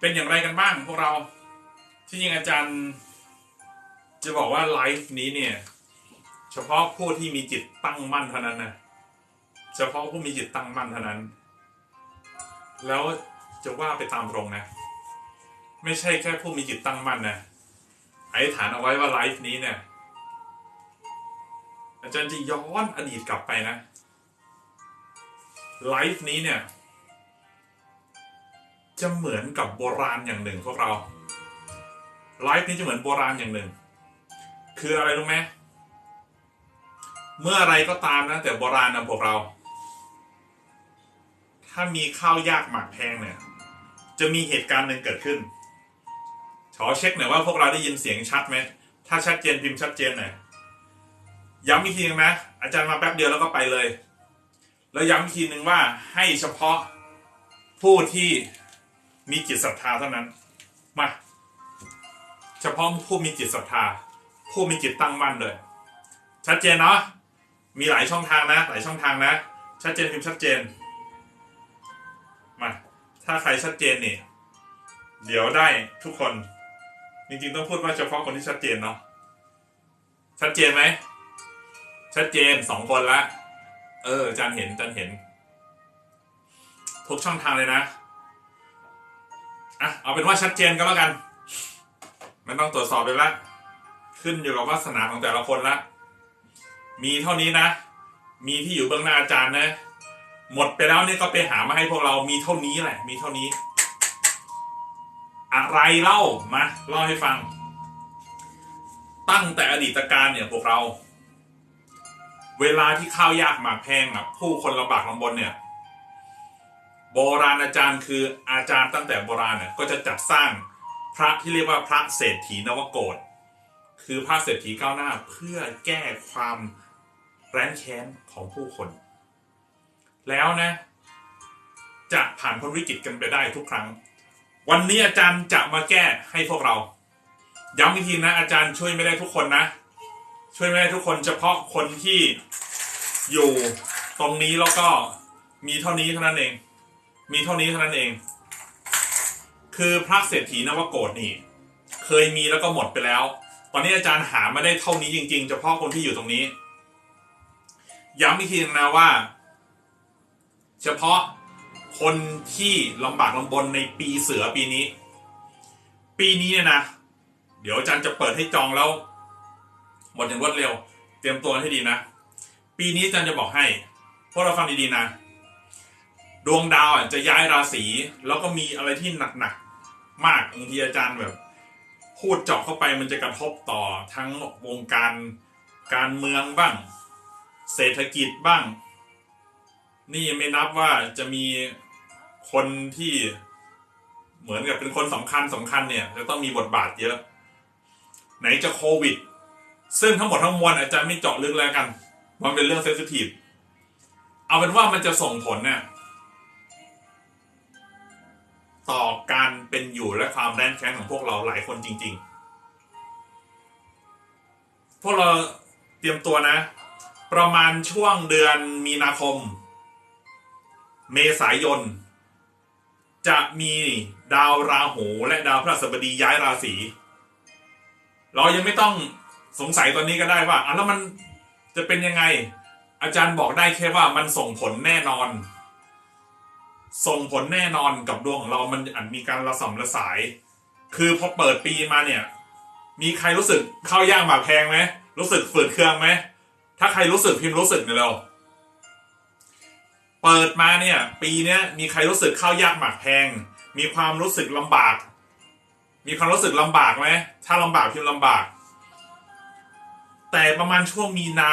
เป็นอย่างไรกันบ้างพวกเรา ที่จริงอาจารย์ จะบอกว่าไลฟ์นี้เนี่ย เฉพาะผู้ที่มีจิตตั้งมั่นเท่านั้นนะเฉพาะผู้มีจิตตั้งมั่นเท่านั้น แล้วจะว่าไปตามตรงนะ ไม่ใช่แค่ผู้มีจิตตั้งมั่นนะอธิษฐานเอาไว้ว่าไลฟ์นี้เนี่ย อาจารย์จะย้อนอดีตกลับไปนะไลฟ์นี้เนี่ย จะเหมือนกับโบราณอย่างหนึ่งพวกเราไลฟ์นี้จะเหมือนโบราณอย่างหนึ่ง คืออะไรรู้ไหมเมื่ออะไรก็ตามนะแต่โบราณนะพวกเรา ถ้ามีข้าวยากหมากแพงเนี่ย จะมีเหตุการณ์หนึ่งเกิดขึ้นขอเช็คหน่อยว่าพวกเราได้ยินเสียงชัดไหมถ้าชัดเจนพิมพ์ชัดเจนหน่อยย้ำอีกทีนึงนะอาจารย์มาแป๊บเดียวแล้วก็ไปเลย แล้วย้ำอีกทีนึงว่าให้เฉพาะผู้ที่ มีจิตศรัทธาเท่านั้น มา เฉพาะผู้มีจิตศรัทธา ผู้มีจิตตั้งมั่นเลย ชัดเจนเนาะ มีหลายช่องทางนะ หลายช่องทางนะ ชัดเจนพิมพ์ชัดเจน มา ถ้าใครชัดเจนนี่ เดี๋ยวได้ทุกคน จริงๆต้องพูดว่าเฉพาะคนที่ชัดเจนเนาะ ชัดเจนไหม ชัดเจนสองคนละ เอออาจารย์เห็นอาจารย์เห็น ทุกช่องทางเลยนะ อะเอาเป็นว่าชัดเจนก็แล้วกันไม่ต้องตรวจสอบเลยละขึ้นอยู่กับวาสนาของแต่ละคนละ มีเท่านี้นะ มีที่อยู่เบื้องหน้าอาจารย์นะ หมดไปแล้วเนี่ยก็ไปหามาให้พวกเรามีเท่านี้แหละ มีเท่านี้ อะไรเล่ามาเล่าให้ฟัง ตั้งแต่อดีตการเนี่ยพวกเรา เวลาที่ข้าวยากหมากแพงอะ ผู้คนลำบากลำบนเนี่ย โบราณอาจารย์คืออาจารย์ตั้งแต่โบราณเนี่ยก็จะจัดสร้างพระที่เรียกว่าพระเศรษฐีนวโกฏคือพระเศรษฐีก้าวหน้าเพื่อแก้ความแร้นแค้นของผู้คน แล้วนะ จะผ่านพ้นวิกฤตกันไปได้ทุกครั้ง วันนี้อาจารย์จะมาแก้ให้พวกเรา ย้ำอีกทีนะอาจารย์ช่วยไม่ได้ทุกคนนะ ช่วยไม่ได้ทุกคนเฉพาะคนที่อยู่ตรงนี้แล้วก็มีเท่านี้เท่านั้นเอง มีเท่านี้เท่านั้นเอง คือพระเศรษฐีนวโกฏนี่ เคยมีแล้วก็หมดไปแล้ว ตอนนี้อาจารย์หามาได้เท่านี้จริงๆ เฉพาะคนที่อยู่ตรงนี้ ย้ำอีกทีนึงนะว่า เฉพาะคนที่ลำบากลำบนในปีเสือปีนี้ ปีนี้เนี่ยนะ เดี๋ยวอาจารย์จะเปิดให้จองแล้ว หมดอย่างรวดเร็ว เตรียมตัวให้ดีนะ ปีนี้อาจารย์จะบอกให้พวกเราฟังดีๆนะ ดวงดาวอะจะย้ายราศีแล้วก็มีอะไรที่หนักๆมากบางทีอาจารย์แบบ พูดเจาะเข้าไปมันจะกระทบต่อทั้งวงการการเมืองบ้าง เศรษฐกิจบ้าง นี่ไม่นับว่าจะมีคนที่เหมือนกับเป็นคนสำคัญสำคัญเนี่ยจะต้องมีบทบาทเยอะ ไหนจะโควิด ซึ่งทั้งหมดทั้งมวลอาจารย์ไม่เจาะลึกแล้วกัน มันเป็นเรื่องเซนซิทีฟเอาเป็นว่ามันจะส่งผลเนี่ย ต่อการเป็นอยู่และความแร้นแค้นของพวกเราหลายคนจริง ๆ พวกเราเตรียมตัวนะ ประมาณช่วงเดือนมีนาคม เมษายน จะมีดาวราหูและดาวพฤหัสบดีย้ายราศีเรายังไม่ต้องสงสัยตอนนี้ก็ได้ว่าอะแล้วมันจะเป็นยังไง อาจารย์บอกได้แค่ว่ามันส่งผลแน่นอน ส่งผลแน่นอนกับดวงของเรามันอาจมีการระสำระสาย คือพอเปิดปีมาเนี่ย มีใครรู้สึกข้าวย่างหมากแพงไหมรู้สึกฝืดเครื่องไหมถ้าใครรู้สึกพิมพ์รู้สึกเนี่ยเร็วเปิดมาเนี่ย ปีเนี้ยมีใครรู้สึกข้าวยากหมากแพง มีความรู้สึกลำบาก มีความรู้สึกลำบากไหมถ้าลำบากพิมพ์ลำบาก แต่ประมาณช่วงมีนา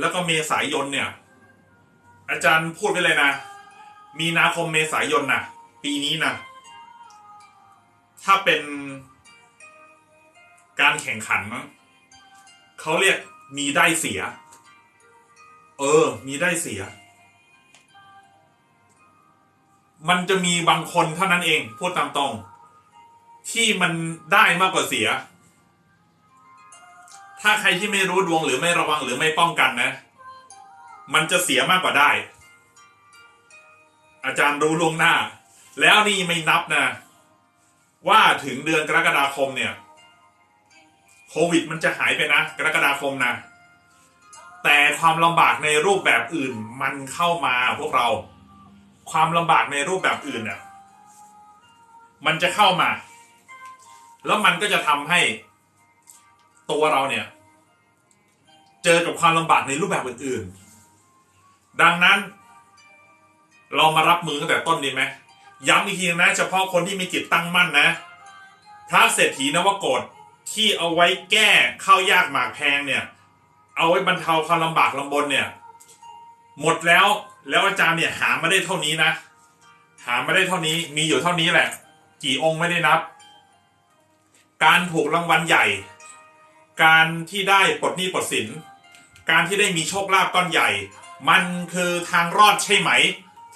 แล้วก็เมษายนเนี่ย อาจารย์พูดไปเลยนะ มีนาคมเมษายนนะปีนี้นะถ้าเป็นการแข่งขันมั้งเขาเรียกมีได้เสีย เออ มีได้เสีย มันจะมีบางคนเท่านั้นเอง พูดตามตรง ที่มันได้มากกว่าเสีย ถ้าใครที่ไม่รู้ดวงหรือไม่ระวังหรือไม่ป้องกันนะ มันจะเสียมากกว่าได้ อาจารย์รู้ล่วงหน้า แล้วนี่ไม่นับนะ ว่าถึงเดือนกรกฎาคมเนี่ยโควิด มันจะหายไปนะ กรกฎาคมนะ แต่ความลำบากในรูปแบบอื่นมันเข้ามาพวกเรา ความลำบากในรูปแบบอื่นเนี่ยมันจะเข้ามา แล้วมันก็จะทำให้ตัวเราเนี่ย เจอกับความลำบากในรูปแบบอื่น ๆ ดังนั้น เรามารับมือตั้งแต่ต้นดีไหมย้ำอีกทีนะ เฉพาะคนที่มีจิตตั้งมั่นนะ พระเศรษฐีนวโกฏที่เอาไว้แก้ข้าวยากหมากแพงเนี่ย เอาไว้บรรเทาความลำบากลำบนเนี่ย หมดแล้วแล้วอาจารย์เนี่ยหามาได้เท่านี้นะ หามาได้เท่านี้มีอยู่เท่านี้แหละ กี่องค์ไม่ได้นับ การถูกรางวัลใหญ่ การที่ได้ปลดหนี้ปลดสิน การที่ได้มีโชคลาภก้อนใหญ่ มันคือทางรอดใช่ไหม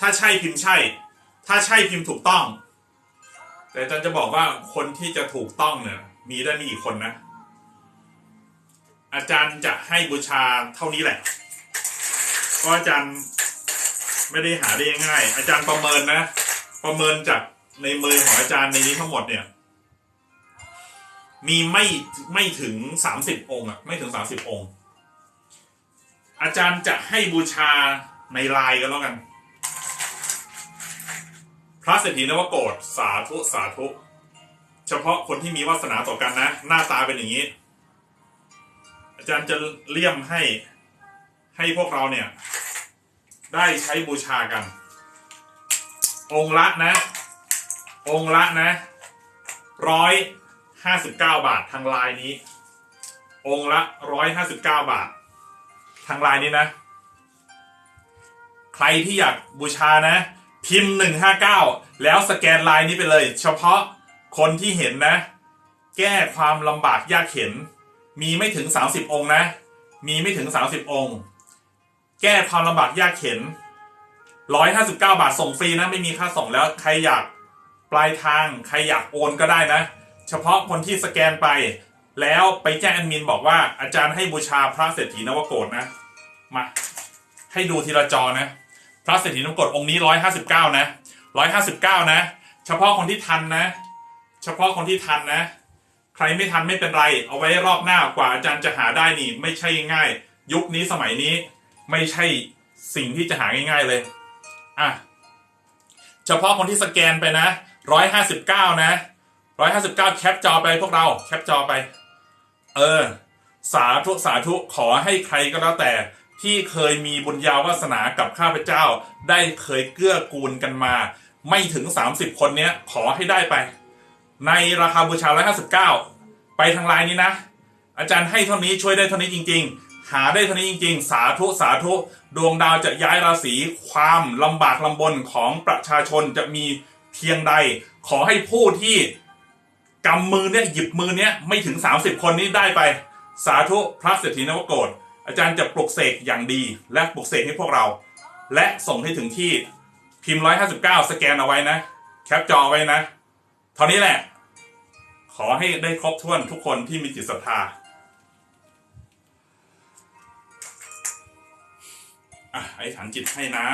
ถ้าใช่พิมพ์ใช่ ถ้าใช่พิมพ์ถูกต้อง แต่อาจารย์จะบอกว่าคนที่จะถูกต้องเนี่ยมีได้ม่กี่คนนะ อาจารย์จะให้บูชาเท่านี้แหละเพราะอาจารย์ไม่ได้หาได้ง่ายอาจารย์ประเมินนะ ประเมินจากในมือของอาจารย์ในนี้ทั้งหมดเนี่ย มีไม่ไม่ถึงสามสิบองค์อะไม่ถึงสามสิบองค์ อาจารย์จะให้บูชาในไลน์กันแล้วกัน พระเศรษฐีนวโกฏสาธุสาธุ เฉพาะคนที่มีวาสนาต่อกันนะ หน้าตาเป็นอย่างนี้ อาจารย์จะเลี่ยมให้ให้พวกเราเนี่ย ได้ใช้บูชากัน องค์ละนะ องค์ละนะร้อยห้าสิบเก้าบาททางไลน์นี้ องค์ละร้อยห้าสิบเก้าบาท ทางไลน์นี้นะ ใครที่อยากบูชานะ พิมพ์หนึ่งห้าเก้าแล้วสแกนไลน์นี้ไปเลย เฉพาะคนที่เห็นนะ แก้ความลำบากยากเข็น มีไม่ถึง 30 องค์นะ มีไม่ถึง 30 องค์ แก้ความลำบากยากเข็น 159 บาทส่งฟรีนะ ไม่มีค่าส่งแล้วใครอยากปลายทางใครอยากโอนก็ได้นะ เฉพาะคนที่สแกนไป แล้วไปแจ้งแอดมินบอกว่าอาจารย์ให้บูชาพระเศรษฐีนวโกฏนะ มา ให้ดูทีละจอนะ พระเศรษฐีนวโกฏองค์นี้159นะ159นะ เฉพาะคนที่ทันนะ เฉพาะคนที่ทันนะ ใครไม่ทันไม่เป็นไร เอาไว้รอบหน้ากว่าอาจารย์จะหาได้นี่ ไม่ใช่ง่าย ยุคนี้สมัยนี้ไม่ใช่สิ่งที่จะหาง่ายๆเลยอะเฉพาะคนที่สแกนไปนะ159นะ159แคปจอไปพวกเราแคปจอไป เออ สาธุสาธุขอให้ใครก็แล้วแต่ ที่เคยมีบุญญาวาสนากับข้าพเจ้า ได้เคยเกื้อกูลกันมา ไม่ถึง 30 คนเนี้ยขอให้ได้ไป ในราคาบูชา159ไปทางไลน์นี้นะ อาจารย์ให้เท่านี้ช่วยได้เท่านี้จริง ๆ หาได้เท่านี้จริง ๆ สาธุสาธุดวงดาวจะย้ายราศีความลำบากลำบนของประชาชนจะมีเพียงใด ขอให้ผู้ที่กำมือเนี่ยหยิบมือเนี่ยไม่ถึง 30 คนนี้ได้ไป สาธุพระเศรษฐีนวโกฏ อาจารย์จะปลุกเสกอย่างดี และปลุกเสกให้พวกเรา และส่งให้ถึงที่พิมพ์159สแกนเอาไว้นะ แคปจอไว้นะ เท่านี้แหละ ขอให้ได้ครบถ้วนทุกคนที่มีจิตศรัทธาอะไอ้ฐานจิตให้นะ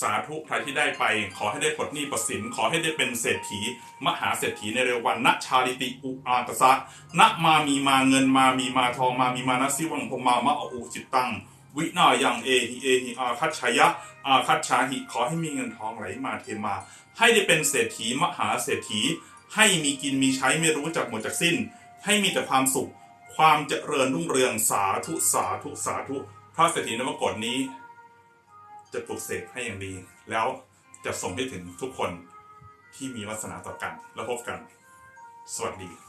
สาธุใครที่ได้ไป ขอให้ได้ปลดหนี้ปลดสินขอให้ได้เป็นเศรษฐี มหาเศรษฐีในเร็ววันณชาลิติอุอาตสะณมามีมาเงินมามีมาทองมามีมานะสิวังพมามะอูจิตตัง วินายังเอหิเอหิอาคัตชยะอาคัตชาหิขอให้มีเงินทองไหลมาเทมา ให้ได้เป็นเศรษฐีมหาเศรษฐี ให้มีกินมีใช้ไม่รู้จักหมดจากสิ้น ให้มีแต่ความสุข ความเจริญรุ่งเรืองสาธุสาธุสาธุ พระเศรษฐีนวกฏนี้ จะปลุกเสกให้อย่างดี แล้วจะส่งให้ถึงทุกคนที่มีวาสนาต่อกัน แล้วพบกัน สวัสดี